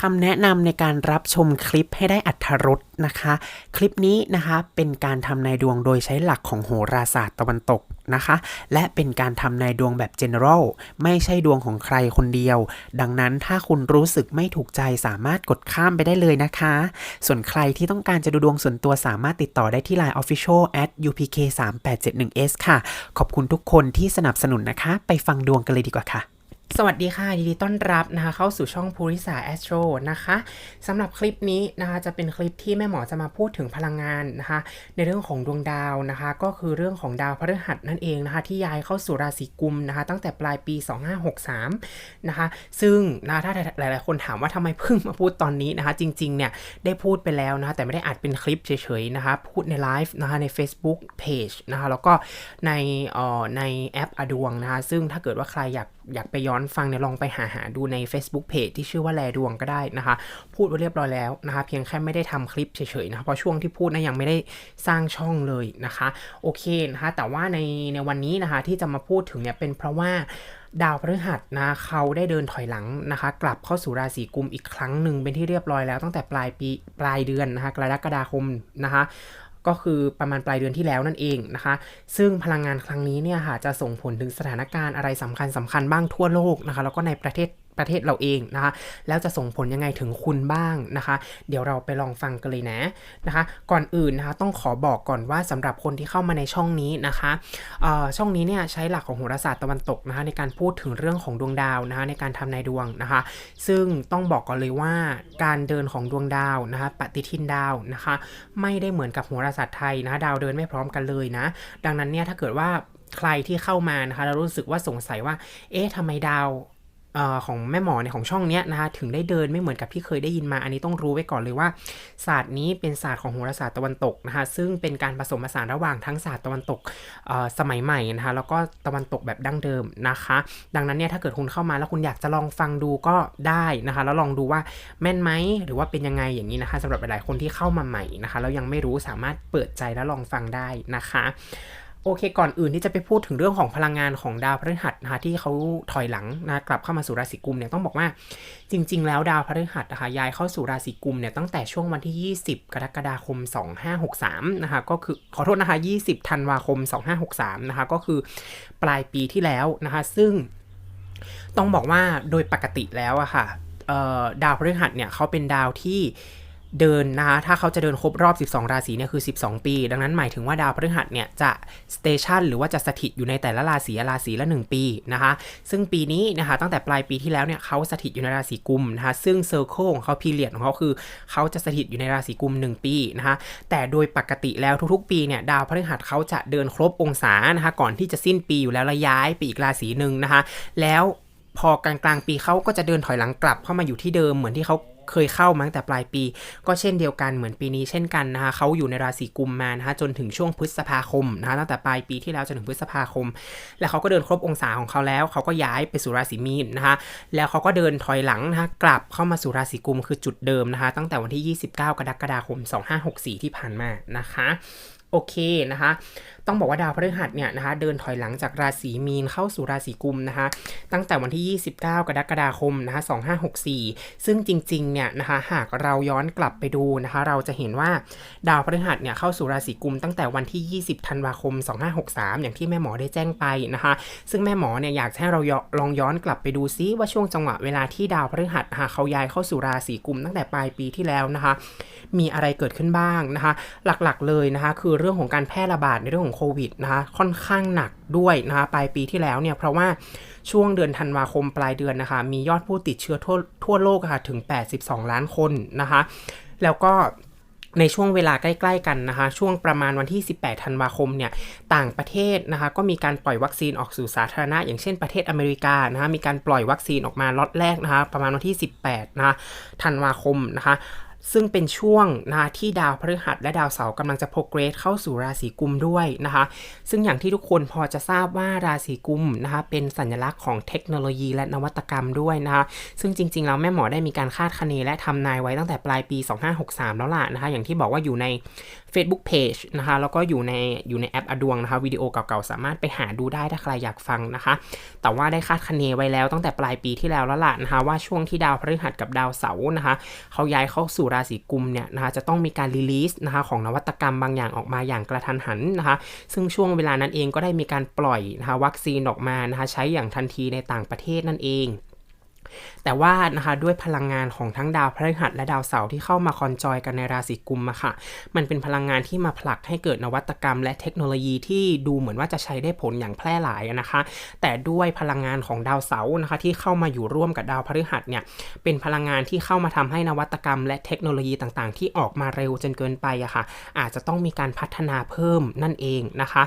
คำแนะนำในการรับชมคลิปให้ได้อัธรสนะคะ คลิปนี้นะคะเป็นการทำนายดวงโดยใช้หลักของโหราศาสตร์ตะวันตกนะคะ และเป็นการทำนายดวงแบบ general ไม่ใช่ดวงของใครคนเดียว ดังนั้นถ้าคุณรู้สึกไม่ถูกใจสามารถกดข้ามไปได้เลยนะคะ ส่วนใครที่ต้องการจะดูดวงส่วนตัวสามารถติดต่อได้ที่ Line Official at upk 3 8 7 1 s ค่ะ ขอบคุณทุกคนที่สนับสนุนนะคะ ไปฟังดวงกันเลยดีกว่าค่ะ สวัสดีค่ะยินดีต้อนรับนะคะเข้าสู่ช่องภูริสาแอสโตรนะคะสำหรับคลิปนี้นะคะจะเป็นคลิปที่แม่หมอจะมาพูดถึงพลังงานนะคะในเรื่องของดวงดาวนะคะ ก็คือเรื่องของดาวพฤหัสนั่นเองนะคะที่ย้ายเข้าสู่ราศีกุมนะคะ ตั้งแต่ปลายปี 2563นะคะซึ่งนะถ้าหลาย ๆ คนถามว่าทำไมเพิ่งมาพูดตอนนี้นะคะ จริง ๆ เนี่ยได้พูดไปแล้วนะคะแต่ไม่ได้อัดเป็นคลิปเฉย ๆ นะคะพูดในไลฟ์นะคะใน Facebook Page นะคะแล้วก็ในเอ่อในแอปอดวงนะคะซึ่งถ้าเกิดว่าใครอยาก อยากไปย้อนฟังเนี่ยลองไปหาหาดูใน Facebook Page ที่ชื่อว่าแลดวงก็ได้นะคะ พูดไว้เรียบร้อยแล้วนะคะ เพียงแค่ไม่ได้ทำคลิปเฉยๆนะคะเพราะช่วงที่พูดนะยังไม่ได้สร้างช่องเลยนะคะ โอเคนะคะ แต่ว่าในในวันนี้นะคะที่จะมาพูดถึงเนี่ยเป็นเพราะว่าดาวพฤหัสนะเขาได้เดินถอยหลังนะคะ กลับเข้าสู่ราศีกุมอีกครั้งหนึ่งเป็นที่เรียบร้อยแล้วตั้งแต่ปลายปีปลายเดือนนะคะกรกฎาคมนะคะ ก็คือประมาณปลายเดือนที่แล้วนั่นเองนะคะ ซึ่งพลังงานครั้งนี้เนี่ยค่ะจะส่งผลถึงสถานการณ์อะไรสำคัญสำคัญบ้างทั่วโลกนะคะ แล้วก็ในประเทศ ประเทศเราเองนะคะแล้วจะส่งผลยังไงถึงคุณบ้างนะคะ เดี๋ยวเราไปลองฟังกันเลยนะนะคะ ก่อนอื่นนะคะต้องขอบอกก่อนว่าสำหรับคนที่เข้ามาในช่องนี้นะคะช่องนี้เนี่ยใช้หลักของโหราศาสตร์ตะวันตกนะคะในการพูดถึงเรื่องของดวงดาวนะคะในการทำนายดวงนะคะ ซึ่งต้องบอกก่อนเลยว่าการเดินของดวงดาวนะคะปฏิทินดาวนะคะ ไม่ได้เหมือนกับโหราศาสตร์ไทยนะดาวเดินไม่พร้อมกันเลยนะ ดังนั้นเนี่ยถ้าเกิดว่าใครที่เข้ามานะคะแล้วรู้สึกว่าสงสัยว่า เอ๊ะทำไมดาว ของแม่หมอเนี่ยของช่องเนี้ยนะคะถึงได้เดินไม่เหมือนกับที่เคยได้ยินมา อันนี้ต้องรู้ไว้ก่อนเลยว่า ศาสตร์นี้เป็นศาสตร์ของโหราศาสตร์ตะวันตกนะคะซึ่งเป็นการผสมผสานระหว่างทั้งศาสตร์ตะวันตกสมัยใหม่นะคะแล้วก็ตะวันตกแบบดั้งเดิมนะคะ ดังนั้นเนี่ยถ้าเกิดคุณเข้ามาแล้วคุณอยากจะลองฟังดูก็ได้นะคะ แล้วลองดูว่าแม่นไหมหรือว่าเป็นยังไงอย่างนี้นะคะสำหรับหลายๆคนที่เข้ามาใหม่นะคะแล้วยังไม่รู้สามารถเปิดใจแล้วลองฟังได้นะคะ โอเคก่อนอื่นที่จะไปพูดถึงเรื่องของพลังงานของดาวพฤหัสนะคะที่เขาถอยหลังนะกลับเข้ามาสู่ราศีกุมเนี่ยต้องบอกว่า จริง ๆ แล้วดาวพฤหัสนะคะย้ายเข้าสู่ราศีกุมเนี่ยตั้งแต่ช่วงวันที่ 20 กรกฎาคม 2563นะคะก็คือขอโทษนะคะ 20 ธันวาคม 2563นะคะก็คือปลายปีที่แล้วนะคะซึ่งต้องบอกว่าโดยปกติแล้วอะค่ะเอ่อดาวพฤหัสเนี่ยเขาเป็นดาวที่ เดินนะคะถ้าเขาจะเดินครบรอบ 12 ราศีเนี่ยคือ 12 ปี ดังนั้นหมายถึงว่าดาวพฤหัสเนี่ยจะสเตชันหรือว่าจะสถิตอยู่ในแต่ละราศีราศีละ 1 ปีนะคะซึ่งปีนี้นะคะตั้งแต่ปลายปีที่แล้วเนี่ยเขาสถิตอยู่ในราศีกุมนะคะซึ่งเซอร์เคิลของเขาพีเรียดของเขาคือเขาจะสถิตอยู่ในราศีกุม 1 ปีนะคะแต่โดยปกติแล้วทุกๆ ปีเนี่ยดาวพฤหัสเขาจะเดินครบองศานะคะก่อนที่จะสิ้นปีอยู่แล้วแล้วย้ายไปอีกราศีหนึ่งนะคะแล้ว พอกลางกลางๆปีเขาก็จะเดินถอยหลังกลับเข้ามาอยู่ที่เดิมเหมือนที่เขาเคยเข้ามาตั้งแต่ปลายปี ก็เช่นเดียวกันเหมือนปีนี้เช่นกันนะคะเขาอยู่ในราศีกุมมานะคะจนถึงช่วงพฤษภาคมนะคะตั้งแต่ปลายปีที่แล้วจนถึงพฤษภาคม แล้วเขาก็เดินครบองศาของเขาแล้วเขาก็ย้ายไปสู่ราศีมีนนะคะแล้วเขาก็เดินถอยหลังนะคะกลับเข้ามาสู่ราศีกุมคือจุดเดิมนะคะตั้งแต่วันที่ 29 กรกฎาคม 2564 ที่ผ่านมานะคะ โอเคนะคะต้องบอกว่าดาวพฤหัสเนี่ยนะคะเดินถอยหลังจากราศีมีนเข้าสู่ราศีกุมนะคะตั้งแต่วันที่ 29 กรกฎาคมนะคะ2564 ซึ่งจริงๆเนี่ยนะคะหากเราย้อนกลับไปดูนะคะเราจะเห็นว่าดาวพฤหัสเนี่ยเข้าสู่ราศีกุมตั้งแต่วันที่ 20 ธันวาคม 2563 อย่างที่แม่หมอได้แจ้งไปนะคะซึ่งแม่หมอเนี่ยอยากให้เราลองย้อนกลับไปดูซิว่าช่วงจังหวะเวลาที่ดาวพฤหัสนะคะเขาย้ายเข้าสู่ราศีกุมตั้งแต่ปลายปีที่แล้วนะคะมีอะไรเกิดขึ้นบ้างนะคะหลักๆเลยนะคะคือเรื่องของการแพร่ระบาดในเรื่องของโควิดนะคะค่อนข้างหนักด้วยนะคะปลายปีที่แล้วเนี่ยเพราะว่าช่วงเดือนธันวาคมปลายเดือนนะคะมียอดผู้ติดเชื้อทั่วทั่วโลกะค่ะถึง 82 ล้านคนนะคะแล้วก็ในช่วงเวลาใกล้ ๆ กันนะคะ ช่วงประมาณวันที่ 18 ธันวาคมเนี่ยต่างประเทศนะคะก็มีการปล่อยวัคซีนออกสู่สาธารณะ อย่างเช่นประเทศอเมริกานะคะมีการปล่อยวัคซีนออกมาล็อตแรกนะคะประมาณวันที่ 18 นะคะธันวาคมนะคะ ซึ่งเป็นช่วงนะที่ดาวพฤหัสและดาวเสาร์กำลังจะโปรเกรสเข้าสู่ราศีกุมด้วยนะคะ ซึ่งอย่างที่ทุกคนพอจะทราบว่าราศีกุมนะคะเป็นสัญลักษณ์ของเทคโนโลยีและนวัตกรรมด้วยนะคะซึ่งจริงๆแล้วแม่หมอได้มีการคาดคะเนและทำนายไว้ตั้งแต่ปลายปี 2563 แล้วล่ะนะคะ อย่างที่บอกว่าอยู่ใน Facebook Page นะคะ แล้วก็อยู่ในอยู่ในแอปอดวงนะคะวิดีโอเก่าๆ สามารถไปหาดูได้ถ้าใครอยากฟังนะคะ แต่ว่าได้คาดคะเนไว้แล้วตั้งแต่ปลายปีที่แล้วแล้วล่ะนะคะว่าช่วงที่ดาวพฤหัสกับดาวเสาร์นะคะเขาย้ายเข้าสู่ราศีกุมเนี่ยนะคะจะต้องมีการรีลีสนะคะของนวัตกรรมบางอย่างออกมาอย่างกระทันหันนะคะ ซึ่งช่วงเวลานั้นเองก็ได้มีการปล่อยนะคะวัคซีนออกมานะคะใช้อย่างทันทีในต่างประเทศนั่นเอง แต่ว่านะคะด้วยพลังงานของทั้งดาวพฤหัสและดาวเสาร์ที่เข้ามาคอนจอยกันในราศีกุมอะค่ะ มันเป็นพลังงานที่มาผลักให้เกิดนวัตกรรม และเทคโนโลยีที่ดูเหมือนว่าจะใช้ได้ผลอย่างแพร่หลายนะคะ แต่ด้วยพลังงานของดาวเสาร์นะคะ ที่เข้ามาอยู่ร่วมกับดาวพฤหัสเนี่ยเป็นพลังงานที่เข้ามาทำให้นวัตกรรม และเทคโนโลยีต่างๆ ที่ออกมาเร็วจนเกินไปอะค่ะ อาจจะต้องมีการพัฒนาเพิ่มนั่นเองนะคะ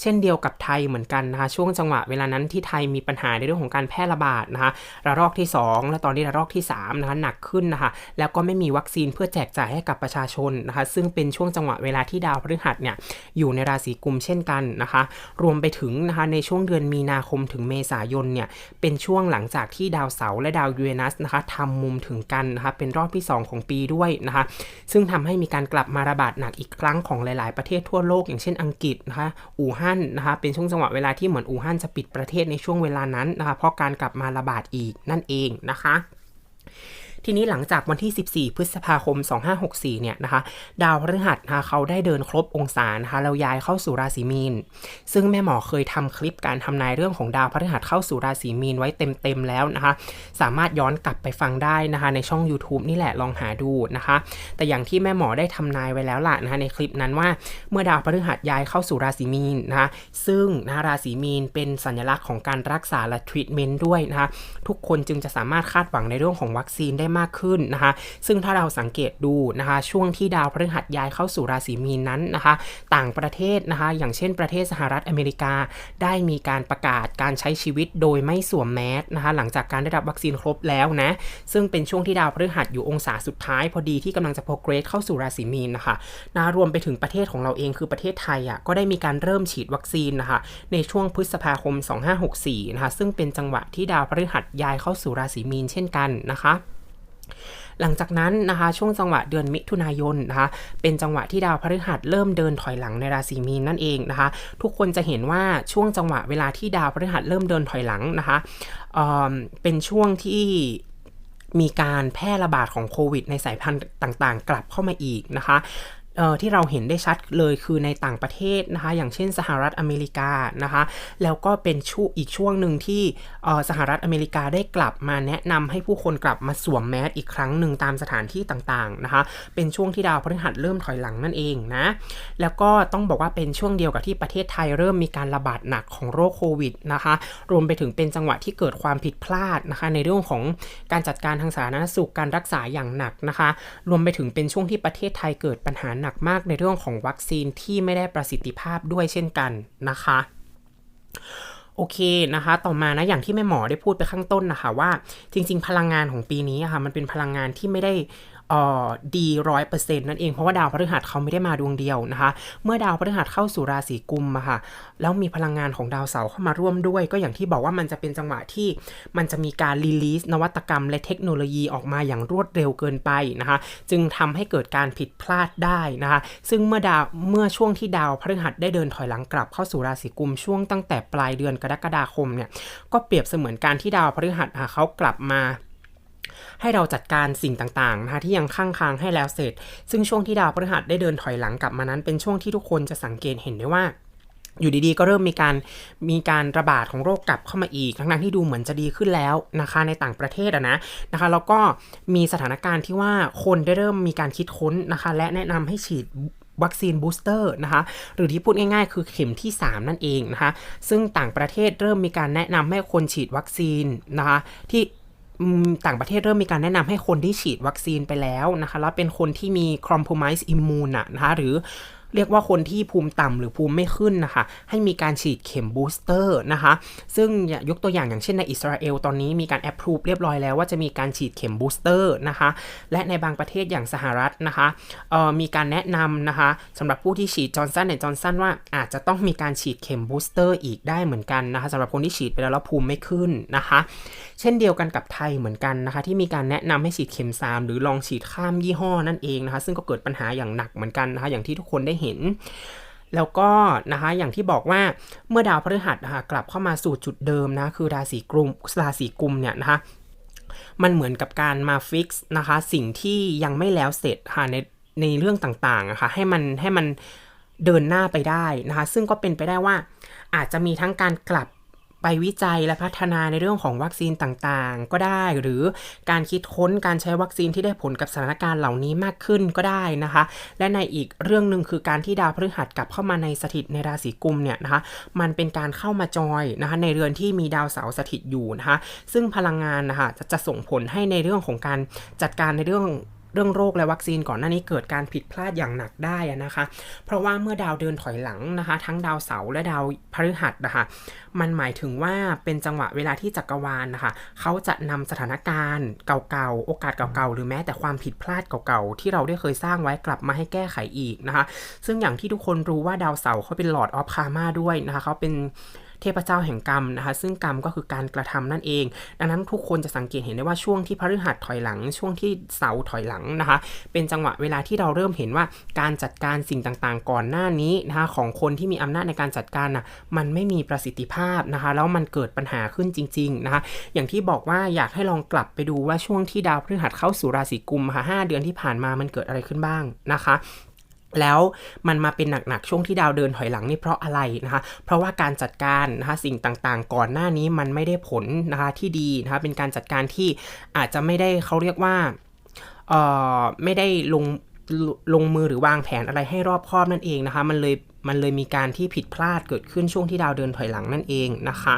เช่นเดียวกับไทยเหมือนกันนะคะช่วงจังหวะเวลานั้นที่ไทยมีปัญหาในเรื่องของการแพร่ระบาดนะคะระลอกที่ 2 และตอนนี้ระลอกที่3นะคะหนักขึ้นนะคะแล้วก็ไม่มีวัคซีนเพื่อแจกจ่ายให้กับประชาชนนะคะซึ่งเป็นช่วงจังหวะเวลาที่ดาวพฤหัสเนี่ยอยู่ในราศีกุมเช่นกันนะคะ รวมไปถึงนะคะในช่วงเดือนมีนาคมถึงเมษายนเนี่ยเป็นช่วงหลังจากที่ดาวเสาร์และดาวยูเรนัสนะคะทำมุมถึงกันนะคะเป็นรอบที่ 2 ของปีด้วยนะคะซึ่งทำให้มีการกลับมาระบาดหนักอีกครั้งของหลาย ๆ ประเทศทั่วโลกอย่างเช่นอังกฤษนะคะอู่ฮั่นนะคะเป็นช่วงจังหวะเวลาที่เหมือนอู่ฮั่นจะปิดประเทศในช่วงเวลานั้นนะคะเพราะการกลับมาระบาดอีกนั่นเองนะคะ ทีนี้หลังจากวันที่ 14 พฤษภาคม 2564 เนี่ยนะคะ ดาวพฤหัสนะคะเขาได้เดินครบองศานะคะแล้วย้ายเข้าสู่ราศีมีน ซึ่งแม่หมอเคยทำคลิปการทำนายเรื่องของดาวพฤหัสเข้าสู่ราศีมีนไว้เต็มๆแล้วนะคะ สามารถย้อนกลับไปฟังได้นะคะ ในช่อง YouTube นี่แหละลองหาดูนะคะ แต่อย่างที่แม่หมอได้ทำนายไว้แล้วล่ะนะคะในคลิปนั้นว่าเมื่อดาวพฤหัสย้ายเข้าสู่ราศีมีนนะคะซึ่งนะราศีมีนเป็นสัญลักษณ์ของการรักษาและทรีทเมนต์ด้วยนะคะทุกคนจึงจะสามารถคาดหวังในเรื่องของวัคซีนได้มากขึ้นนะคะ ซึ่งถ้าเราสังเกตดูนะคะ ช่วงที่ดาวพฤหัสย้ายเข้าสู่ราศีมีนนั้นนะคะ ต่างประเทศนะคะ อย่างเช่นประเทศสหรัฐอเมริกา ได้มีการประกาศการใช้ชีวิตโดยไม่สวมแมสนะคะ หลังจากการได้รับวัคซีนครบแล้วนะ ซึ่งเป็นช่วงที่ดาวพฤหัสอยู่องศาสุดท้ายพอดีที่กำลังจะโปรเกรสเข้าสู่ราศีมีนนะคะนะรวมไปถึงประเทศของเราเองคือประเทศไทยอะก็ได้มีการเริ่มฉีดวัคซีนนะคะในช่วงพฤษภาคม 2564 นะคะ ซึ่งเป็นจังหวะที่ดาวพฤหัสย้ายเข้าสู่ราศีมีนเช่นกันนะคะ หลังจากนั้นนะคะช่วงจังหวะเดือนมิถุนายนนะคะเป็นจังหวะที่ดาวพฤหัสเริ่มเดินถอยหลังในราศีมีนนั่นเองนะคะทุกคนจะเห็นว่าช่วงจังหวะเวลาที่ดาวพฤหัสเริ่มเดินถอยหลังนะคะเเป็นช่วงที่มีการแพร่ระบาดของโควิดในสายพันธุ์ต่างๆ กลับเข้ามาอีกนะคะ ที่เราเห็นได้ชัดเลยคือในต่างประเทศนะคะ อย่างเช่นสหรัฐอเมริกานะคะ แล้วก็เป็นช่วงอีกช่วงหนึ่งที่สหรัฐอเมริกาได้กลับมาแนะนำให้ผู้คนกลับมาสวมแมสอีกครั้งหนึ่งตามสถานที่ต่างๆนะคะ เป็นช่วงที่ดาวพฤหัสเริ่มถอยหลังนั่นเองนะ แล้วก็ต้องบอกว่าเป็นช่วงเดียวกับที่ประเทศไทยเริ่มมีการระบาดหนักของโรคโควิดนะคะ รวมไปถึงเป็นจังหวะที่เกิดความผิดพลาดนะคะ ในเรื่องของการจัดการทางสาธารณสุขการรักษาอย่างหนักนะคะ รวมไปถึงเป็นช่วงที่ประเทศไทยเกิดปัญหาหนักมากในเรื่องของวัคซีนที่ไม่ได้ประสิทธิภาพด้วยเช่นกันนะคะโอเคนะคะ ต่อมานะ อย่างที่แม่หมอได้พูดไปข้างต้นนะคะว่า จริง ๆ พลังงานของปีนี้ค่ะ มันเป็นพลังงานที่ไม่ได้ ดีร้อยเปอร์เซ็นต์นั่นเองเพราะว่าดาวพฤหัสเขาไม่ได้มาดวงเดียวนะคะ เมื่อดาวพฤหัสเข้าสู่ราศีกุมอะค่ะแล้วมีพลังงานของดาวเสาร์เข้ามาร่วมด้วย ก็อย่างที่บอกว่ามันจะเป็นจังหวะที่มันจะมีการรีลีสนวัตกรรมและเทคโนโลยีออกมาอย่างรวดเร็วเกินไปนะคะ จึงทำให้เกิดการผิดพลาดได้นะคะ ซึ่งเมื่อดาวเมื่อช่วงที่ดาวพฤหัสได้เดินถอยหลังกลับเข้าสู่ราศีกุมช่วงตั้งแต่ปลายเดือนกรกฎาคมเนี่ยก็เปรียบเสมือนการที่ดาวพฤหัสอะเขากลับมา ให้เราจัดการสิ่งต่างๆนะคะที่ยังค้างค้างให้แล้วเสร็จ ซึ่งช่วงที่ดาวพฤหัสได้เดินถอยหลังกลับมานั้น เป็นช่วงที่ทุกคนจะสังเกตเห็นได้ว่าอยู่ดีๆ ก็เริ่มมีการมีการระบาดของโรคกลับเข้ามาอีก ทั้งๆที่ดูเหมือนจะดีขึ้นแล้วนะคะในต่างประเทศอะนะนะคะแล้วก็มีสถานการณ์ที่ว่าคนได้เริ่มมีการคิดค้นนะคะ และแนะนำให้ฉีดวัคซีนบูสเตอร์นะคะ หรือที่พูดง่ายๆ คือเข็มที่ 3 นั่นเองนะคะ ซึ่งต่างประเทศเริ่มมีการแนะนำให้คนฉีดวัคซีนนะคะที่ ต่างประเทศเริ่มมีการแนะนำให้คนที่ฉีดวัคซีนไปแล้วนะคะแล้วเป็นคนที่มี compromise immune อะนะคะหรือ เรียกว่าคนที่ภูมิต่ำหรือภูมิไม่ขึ้นนะคะ ให้มีการฉีดเข็มบูสเตอร์นะคะ ซึ่งยกตัวอย่างอย่างเช่นในอิสราเอลตอนนี้มีการแอปพรูฟเรียบร้อยแล้วว่าจะมีการฉีดเข็มบูสเตอร์นะคะ และในบางประเทศอย่างสหรัฐนะคะมีการแนะนำนะคะสำหรับผู้ที่ฉีดจอร์นสันและจอร์นสันว่าอาจจะต้องมีการฉีดเข็มบูสเตอร์อีกได้เหมือนกันนะคะสำหรับคนที่ฉีดไปแล้วแล้วภูมิไม่ขึ้นนะคะ เช่นเดียวกันกับไทยเหมือนกันนะคะ ที่มีการแนะนำให้ฉีดเข็ม 3 หรือลองฉีดข้ามยี่ห้อนั่นเองนะคะ ซึ่งก็เกิดปัญหาอย่างหนักเหมือนกันนะคะ อย่างที่ทุกคนได้เห็นแล้วก็นะคะอย่างที่บอกว่าเมื่อดาวพฤหัสนะคะกลับเข้ามาสู่จุดเดิมนะคือราศีกุมราศีกุมเนี่ยนะคะมันเหมือนกับการมาฟิกซ์นะคะสิ่งที่ยังไม่แล้วเสร็จค่ะในในเรื่องต่างๆนะคะให้มันให้มันเดินหน้าไปได้นะคะซึ่งก็เป็นไปได้ว่าอาจจะมีทั้งการกลับ ไปวิจัยและพัฒนาในเรื่องของวัคซีนต่างๆ ก็ได้ หรือการคิดค้นการใช้วัคซีนที่ได้ผลกับสถานการณ์เหล่านี้มากขึ้นก็ได้นะคะ และในอีกเรื่องหนึ่งคือการที่ดาวพฤหัสกลับเข้ามาในสถิตในราศีกุมเนี่ยนะคะมันเป็นการเข้ามาจอยนะคะในเรือนที่มีดาวเสาร์สถิตอยู่นะคะซึ่งพลังงานนะคะจะจะส่งผลให้ในเรื่องของการจัดการในเรื่อง เรื่องโรคและวัคซีนก่อนหน้านี้เกิดการผิดพลาดอย่างหนักได้นะคะ เพราะว่าเมื่อดาวเดินถอยหลังนะคะ ทั้งดาวเสาร์และดาวพฤหัสนะคะมันหมายถึงว่าเป็นจังหวะเวลาที่จักรวาลนะคะเขาจะนำสถานการณ์เก่าๆ โอกาสเก่าๆ หรือแม้แต่ความผิดพลาดเก่าๆ ที่เราได้เคยสร้างไว้กลับมาให้แก้ไขอีกนะคะ ซึ่งอย่างที่ทุกคนรู้ว่าดาวเสาร์เขาเป็นหลอดออฟคามาด้วยนะคะเขาเป็น เทพเจ้าแห่งกรรมนะคะ ซึ่งกรรมก็คือการกระทำนั่นเอง ดังนั้นทุกคนจะสังเกตเห็นได้ว่าช่วงที่พฤหัสถอยหลัง ช่วงที่เสาถอยหลังนะคะ เป็นจังหวะเวลาที่เราเริ่มเห็นว่าการจัดการสิ่งต่างๆ ก่อนหน้านี้นะคะของคนที่มีอำนาจในการจัดการน่ะมันไม่มีประสิทธิภาพนะคะ แล้วมันเกิดปัญหาขึ้นจริง ๆนะคะ อย่างที่บอกว่าอยากให้ลองกลับไปดูว่าช่วงที่ดาวพฤหัสเข้าสู่ราศีกุมค่ะ5เดือนที่ผ่านมามันเกิดอะไรขึ้นบ้างนะคะ แล้วมันมาเป็นหนักๆช่วงที่ดาวเดินถอยหลังนี่เพราะอะไรนะคะ เพราะว่าการจัดการนะคะสิ่งต่างๆ ก่อนหน้านี้มันไม่ได้ผลนะคะที่ดีนะคะเป็นการจัดการที่อาจจะไม่ได้เขาเรียกว่าเอ่อไม่ได้ลงลงมือหรือวางแผนอะไรให้รอบคอบนั่นเองนะคะ มันเลยมันเลยมีการที่ผิดพลาดเกิดขึ้นช่วงที่ดาวเดินถอยหลังนั่นเองนะคะ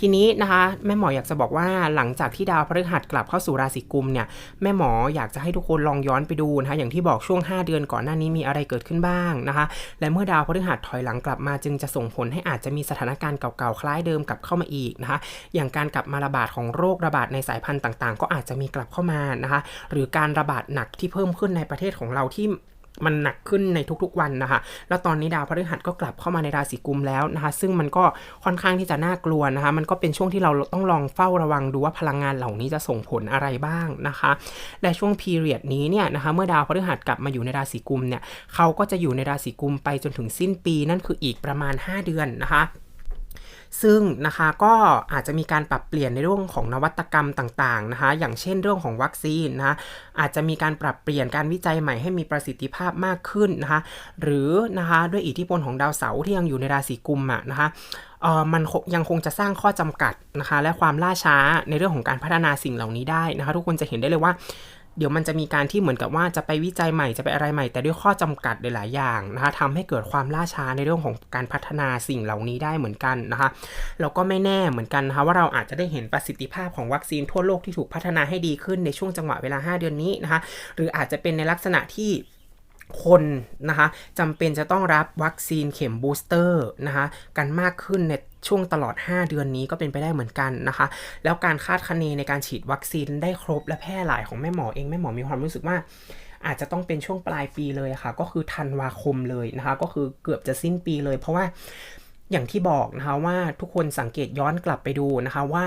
ทีนี้นะคะแม่หมออยากจะบอกว่าหลังจากที่ดาวพฤหัสกลับเข้าสู่ราศีกุมเนี่ยแม่หมออยากจะให้ทุกคนลองย้อนไปดูนะคะอย่างที่บอกช่วง 5 เดือนก่อนหน้านี้มีอะไรเกิดขึ้นบ้างนะคะ และเมื่อดาวพฤหัสถอยหลังกลับมาจึงจะส่งผลให้อาจจะมีสถานการณ์เก่าๆคล้ายเดิมกลับเข้ามาอีกนะคะอย่างการกลับมาระบาดของโรคระบาดในสายพันธุ์ต่างๆ ก็อาจจะมีกลับเข้ามานะคะหรือการระบาดหนักที่เพิ่มขึ้นในประเทศของเราที่ มันหนักขึ้นในทุกๆวันนะคะแล้วตอนนี้ดาวพฤหัสก็กลับเข้ามาในราศีกุมแล้วนะคะ ซึ่งมันก็ค่อนข้างที่จะน่ากลัวนะคะ มันก็เป็นช่วงที่เราต้องลองเฝ้าระวังดูว่าพลังงานเหล่านี้จะส่งผลอะไรบ้างนะคะ และช่วงพีเรียดนี้เนี่ยนะคะ เมื่อดาวพฤหัสกลับมาอยู่ในราศีกุมเนี่ยเขาก็จะอยู่ในราศีกุมไปจนถึงสิ้นปีนั่นคืออีกประมาณ 5 เดือนนะคะ ซึ่งนะคะก็อาจจะมีการปรับเปลี่ยนในเรื่องของนวัตกรรมต่างๆนะคะ อย่างเช่นเรื่องของวัคซีนนะคะอาจจะมีการปรับเปลี่ยนการวิจัยใหม่ให้มีประสิทธิภาพมากขึ้นนะคะหรือนะคะด้วยอิทธิพลของดาวเสาร์ที่ยังอยู่ในราศีกุมอะนะคะเออมันยังคงจะสร้างข้อจำกัดนะคะ และความล่าช้าในเรื่องของการพัฒนาสิ่งเหล่านี้ได้นะคะ ทุกคนจะเห็นได้เลยว่า เดี๋ยวมันจะมีการที่เหมือนกับว่าจะไปวิจัยใหม่จะไปอะไรใหม่ แต่ด้วยข้อจำกัดหลายๆอย่างนะคะทำให้เกิดความล่าช้าในเรื่องของการพัฒนาสิ่งเหล่านี้ได้เหมือนกันนะคะแล้วก็ไม่แน่เหมือนกันนะคะว่าเราอาจจะได้เห็นประสิทธิภาพของวัคซีนทั่วโลกที่ถูกพัฒนาให้ดีขึ้นในช่วงจังหวะเวลา 5 เดือนนี้นะคะหรืออาจจะเป็นในลักษณะที่ คนนะคะจำเป็นจะต้องรับวัคซีนเข็มบูสเตอร์นะคะกันมากขึ้นในช่วงตลอด 5 เดือนนี้ก็เป็นไปได้เหมือนกันนะคะ แล้วการคาดคะเนในการฉีดวัคซีนได้ครบและแพร่หลายของแม่หมอเองแม่หมอมีความรู้สึกว่า อาจจะต้องเป็นช่วงปลายปีเลยะค่ะ ก็คือธันวาคมเลยนะคะ ก็คือเกือบจะสิ้นปีเลย เพราะว่าอย่างที่บอกนะคะว่าทุกคนสังเกตย้อนกลับไปดูนะคะว่า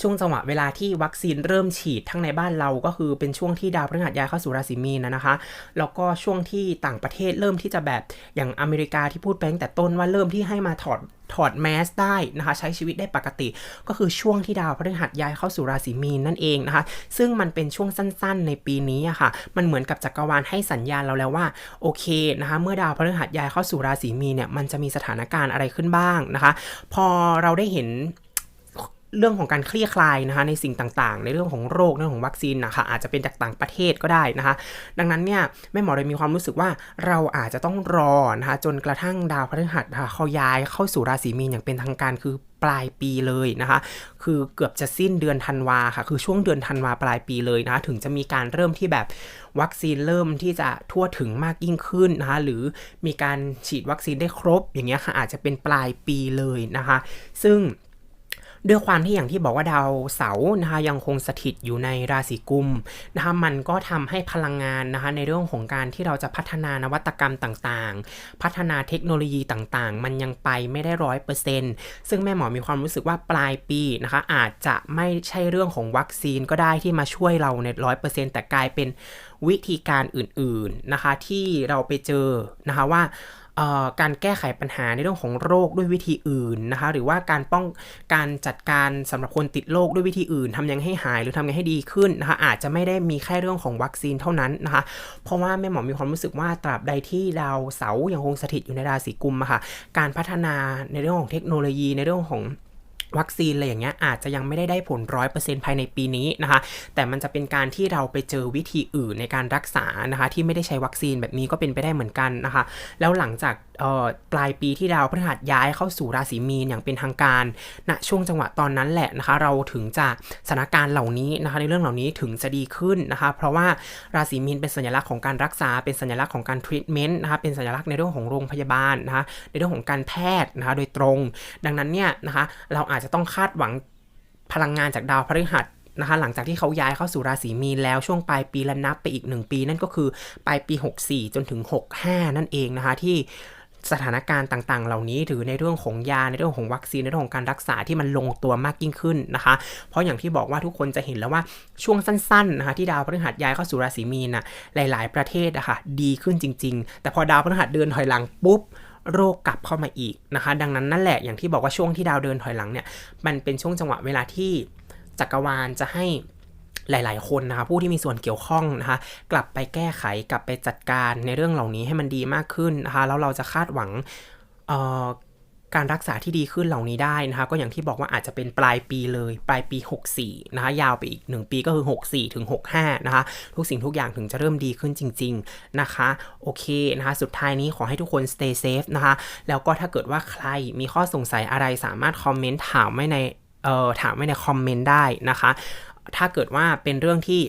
ช่วงจังหวะเวลาที่วัคซีนเริ่มฉีดทั้งในบ้านเราก็คือเป็นช่วงที่ดาวพฤหัสย้ายเข้าสู่ราศีมีนนะนะคะ แล้วก็ช่วงที่ต่างประเทศเริ่มที่จะแบบอย่างอเมริกาที่พูดไปตั้งแต่ต้นว่าเริ่มที่ให้มาถอดถอดแมสได้นะคะ ใช้ชีวิตได้ปกติ ก็คือช่วงที่ดาวพฤหัสย้ายเข้าสู่ราศีมีนนั่นเองนะคะ ซึ่งมันเป็นช่วงสั้นๆ ในปีนี้อะค่ะ มันเหมือนกับจักรวาลให้สัญญาณเราแล้วว่าโอเคนะคะ เมื่อดาวพฤหัสย้ายเข้าสู่ราศีมีนเนี่ยมันจะมีสถานการณ์อะไรขึ้นบ้างนะคะ พอเราได้เห็น เรื่องของการคลี่คลายนะคะในสิ่งต่างๆ ในเรื่องของโรคเรื่องของวัคซีนนะคะอาจจะเป็นจากต่างประเทศก็ได้นะคะ ดังนั้นเนี่ยแม่หมอเลยมีความรู้สึกว่าเราอาจจะต้องรอนะคะจนกระทั่งดาวพฤหัสคะเขาย้ายเข้าสู่ราศีมีนอย่างเป็นทางการคือปลายปีเลยนะคะ คือเกือบจะสิ้นเดือนธันวาค่ะ คือช่วงเดือนธันวาปลายปีเลยนะคะถึงจะมีการเริ่มที่แบบวัคซีนเริ่มที่จะทั่วถึงมากยิ่งขึ้นนะคะ หรือมีการฉีดวัคซีนได้ครบอย่างเงี้ยค่ะ อาจจะเป็นปลายปีเลยนะคะ ซึ่ง ด้วยความที่อย่างที่บอกว่าดาวเสาร์นะคะยังคงสถิตอยู่ในราศีกุมนะคะมันก็ทำให้พลังงานนะคะในเรื่องของการที่เราจะพัฒนานวัตกรรมต่างๆ พัฒนาเทคโนโลยีต่างๆ มันยังไปไม่ได้ร้อยเปอร์เซ็นต์ซึ่งแม่หมอมีความรู้สึกว่าปลายปีนะคะอาจจะไม่ใช่เรื่องของวัคซีนก็ได้ที่มาช่วยเราในร้อยเปอร์เซ็นต์แต่กลายเป็นวิธีการอื่นๆนะคะที่เราไปเจอนะคะว่า การแก้ไขปัญหาในเรื่องของโรคด้วยวิธีอื่นนะคะ หรือว่าการป้องการจัดการสำหรับคนติดโรคด้วยวิธีอื่นทำยังให้หายหรือทำยังให้ดีขึ้นนะคะ อาจจะไม่ได้มีแค่เรื่องของวัคซีนเท่านั้นนะคะ เพราะว่าแม่หมอมีความรู้สึกว่าตราบใดที่ดาวเสาร์ยังคงสถิตอยู่ในราศีกุมะค่ะการพัฒนาในเรื่องของเทคโนโลยีในเรื่องของ วัคซีนอะไรอย่างเงี้ยอาจจะยังไม่ได้ได้ผลร้อยเปอร์เซ็นต์ภายในปีนี้นะคะ แต่มันจะเป็นการที่เราไปเจอวิธีอื่นในการรักษานะคะ ที่ไม่ได้ใช้วัคซีนแบบนี้ก็เป็นไปได้เหมือนกันนะคะ แล้วหลังจาก ปลายปีที่ดาวพฤหัสย้ายเข้าสู่ราศีมีนอย่างเป็นทางการณช่วงจังหวะตอนนั้นแหละนะคะ เราถึงจะสถานการณ์เหล่านี้นะคะ ในเรื่องเหล่านี้ถึงจะดีขึ้นนะคะ เพราะว่าราศีมีนเป็นสัญลักษณ์ของการรักษาเป็นสัญลักษณ์ของการทรีทเมนต์นะคะเป็นสัญลักษณ์ในเรื่องของโรงพยาบาลนะคะในเรื่องของการแพทย์นะคะโดยตรง ดังนั้นเนี่ยนะคะเราอาจจะต้องคาดหวังพลังงานจากดาวพฤหัสนะคะหลังจากที่เขาย้ายเข้าสู่ราศีมีนแล้วช่วงปลายปีและนับไปอีก 1 ปี นั่นก็คือปลายปี 64 จนถึง 65 นั่นเองนะคะที่ สถานการณ์ต่างๆ เหล่านี้ถือในเรื่องของยาในเรื่องของวัคซีนในเรื่องของการรักษาที่มันลงตัวมากยิ่งขึ้นนะคะ เพราะอย่างที่บอกว่าทุกคนจะเห็นแล้วว่าช่วงสั้นๆนะคะที่ดาวพฤหัสย้ายเข้าสู่ราศีมีนน่ะหลาย ๆ ประเทศอะค่ะดีขึ้นจริง ๆ แต่พอดาวพฤหัสเดินถอยหลังปุ๊บโรคกลับเข้ามาอีกนะคะ ดังนั้นนั่นแหละอย่างที่บอกว่าช่วงที่ดาวเดินถอยหลังเนี่ยมันเป็นช่วงจังหวะเวลาที่จักรวาลจะให้ หลาย ๆ คนนะคะผู้ที่มีส่วนเกี่ยวข้องนะคะกลับไปแก้ไขกลับไปจัดการในเรื่องเหล่านี้ให้มันดีมากขึ้นนะคะแล้วเราจะคาดหวังการรักษาที่ดีขึ้นเหล่านี้ได้นะคะ ก็อย่างที่บอกว่าอาจจะเป็นปลายปีเลย ปลายปี 64 นะคะ ยาวไปอีก 1 ปีก็คือ 64 ถึง 65 นะคะ ทุกสิ่งทุกอย่างถึงจะเริ่มดีขึ้นจริง ๆ นะคะ โอเคนะคะ สุดท้ายนี้ขอให้ทุกคน stay safe นะคะ แล้วก็ถ้าเกิดว่าใครมีข้อสงสัยอะไรสามารถคอมเมนต์ถามไว้ในเอ่อถามไว้ในคอมเมนต์ได้นะคะ ถ้าเกิดว่าเป็นเรื่องที่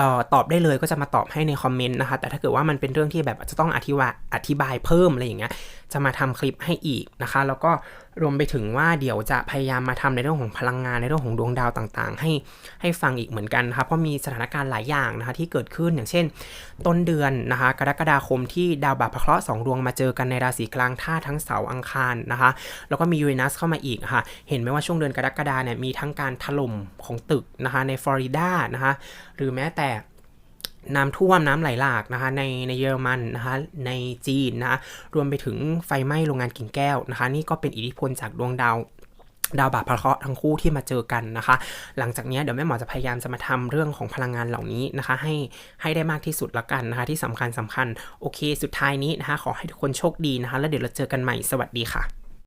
ออตอบได้เลยก็จะมาตอบให้ในคอมเมนต์นะคะ แต่ถ้าเกิดว่ามันเป็นเรื่องที่แบบจะต้องอธิวาอธิบายเพิ่มอะไรอย่างเงี้ย จะมาทำคลิปให้อีกนะคะ แล้วก็รวมไปถึงว่าเดี๋ยวจะพยายามมาทำในเรื่องของพลังงานในเรื่องของดวงดาวต่างๆ ให้ให้ฟังอีกเหมือนกันนะคะเพราะมีสถานการณ์หลายอย่างนะคะที่เกิดขึ้นอย่างเช่น ต้นเดือนนะคะ กรกฎาคมที่ดาวบาปพระเคราะห์สองดวงมาเจอกันในราศีกลางธาตุทั้งเสาร์อังคารนะคะ แล้วก็มียูเรนัสเข้ามาอีกค่ะ เห็นไหมว่าช่วงเดือนกรกฎาเนี่ยมีทั้งการถล่มของตึกนะคะในฟลอริดานะคะหรือแม้แต่ น้ำท่วมน้ำไหลหลากนะคะในในเยอรมันนะคะในจีนนะคะรวมไปถึงไฟไหม้โรงงานกิ่งแก้วนะคะ นี่ก็เป็นอิทธิพลจากดวงดาวดาวบาปพระเคราะห์ทั้งคู่ที่มาเจอกันนะคะ หลังจากนี้เดี๋ยวแม่หมอจะพยายามจะมาทำเรื่องของพลังงานเหล่านี้นะคะ ให้ให้ได้มากที่สุดละกันนะคะ ที่สำคัญสำคัญโอเค สุดท้ายนี้นะคะ ขอให้ทุกคนโชคดีนะคะ แล้วเดี๋ยวเราเจอกันใหม่สวัสดีค่ะ